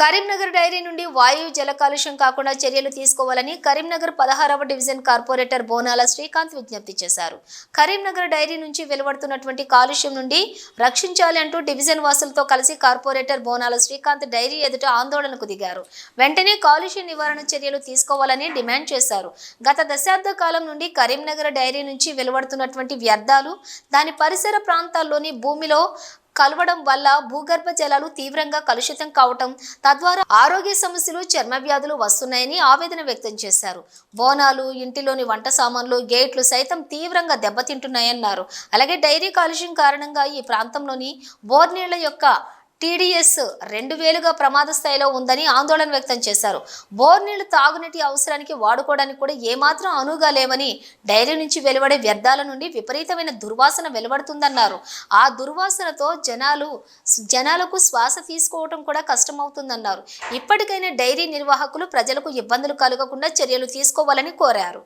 Karimnagar dairy నుండి వాయు జల కాలుష్యం కాకుండా చర్యలు తీసుకోవాలని కరీంనగర్ పదహారవ డివిజన్ కార్పొరేటర్ బోనాల శ్రీకాంత్ విజ్ఞప్తి చేశారు. కరీంనగర్ డైరీ నుంచి వెలువడుతున్నటువంటి కాలుష్యం నుండి రక్షించాలి అంటూ డివిజన్ వాసులతో కలిసి కార్పొరేటర్ బోనాల శ్రీకాంత్ డైరీ ఎదుట ఆందోళనకు దిగారు. వెంటనే కాలుష్య నివారణ చర్యలు తీసుకోవాలని డిమాండ్ చేశారు. గత దశాబ్ద కాలం నుండి కరీంనగర్ డైరీ నుంచి వెలువడుతున్నటువంటి వ్యర్థాలు దాని పరిసర ప్రాంతాల్లోని భూమిలో కలవడం వల్ల భూగర్భ జలాలు తీవ్రంగా కలుషితం కావటం తద్వారా ఆరోగ్య సమస్యలు చర్మ వ్యాధులు వస్తున్నాయని ఆవేదన వ్యక్తం చేశారు. బోనాలు ఇంటిలోని వంట సామాన్లు గేట్లు సైతం తీవ్రంగా దెబ్బతింటున్నాయన్నారు. అలాగే డైరీ కాలుష్యం కారణంగా ఈ ప్రాంతంలోని బోర్నీళ్ళ యొక్క టీడీఎస్ రెండు వేలుగా ప్రమాద స్థాయిలో ఉందని ఆందోళన వ్యక్తం చేశారు. బోర్ నీళ్ళు తాగునీటి అవసరానికి వాడుకోవడానికి కూడా ఏమాత్రం అనువుగా లేవని డైరీ నుంచి వెలువడే వ్యర్థాల నుండి విపరీతమైన దుర్వాసన వెలువడుతుందన్నారు. ఆ దుర్వాసనతో జనాలు జనాలకు శ్వాస తీసుకోవటం కూడా కష్టమవుతుందన్నారు. ఇప్పటికైనా డైరీ నిర్వాహకులు ప్రజలకు ఇబ్బందులు కలగకుండా చర్యలు తీసుకోవాలని కోరారు.